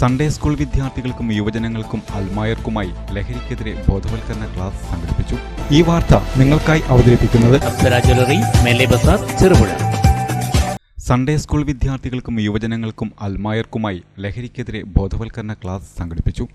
Sunday school വിദ്യാർത്ഥികൾക്കും യുവജനങ്ങൾക്കും അൽമായർക്കുമായി ലഹരിക്കെതിരെ ബോധവൽക്കരണ ക്ലാസ് സംഘടിപ്പിച്ചു. ഈ വാർത്ത നിങ്ങൾക്കായി അവതരിപ്പിക്കുന്നത് ചെറുപുഴ. സൺഡേ സ്കൂൾ വിദ്യാർത്ഥികൾക്കും യുവജനങ്ങൾക്കും അൽമായർക്കുമായി ലഹരിക്കെതിരെ ബോധവൽക്കരണ ക്ലാസ് സംഘടിപ്പിച്ചു.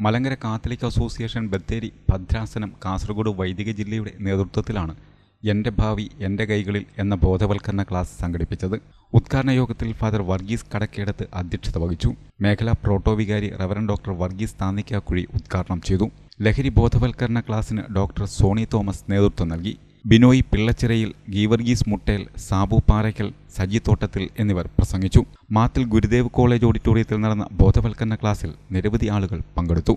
മലങ്കര കാത്തലിക് അസോസിയേഷൻ ബത്തേരി ഭദ്രാസനം കാസർഗോഡ് വൈദിക ജില്ലയുടെ നേതൃത്വത്തിലാണ് എന്റെ ഭാവി എന്റെ കൈകളിൽ എന്ന ബോധവൽക്കരണ ക്ലാസ് സംഘടിപ്പിച്ചത്. ഉദ്ഘാടന യോഗത്തിൽ ഫാദർ വർഗീസ് കടക്കേടത്ത് അധ്യക്ഷത വഹിച്ചു. മേഖലാ പ്രോട്ടോവികാരി റവറൻ ഡോക്ടർ വർഗീസ് താന്നിക്കാക്കുഴി ഉദ്ഘാടനം ചെയ്തു. ലഹരി ബോധവൽക്കരണ ക്ലാസ്സിന് ഡോക്ടർ സോണി തോമസ് നേതൃത്വം നൽകി. ബിനോയ് പിള്ളച്ചിറയിൽ ഗീവർഗീസ് മുട്ടേൽ സാബു പാറയ്ക്കൽ സജി തോട്ടത്തിൽ എന്നിവർ പ്രസംഗിച്ചു. മാത്തിൽ ഗുരുദേവ് കോളേജ് ഓഡിറ്റോറിയത്തിൽ നടന്ന ബോധവൽക്കരണ ക്ലാസ്സിൽ നിരവധി ആളുകൾ പങ്കെടുത്തു.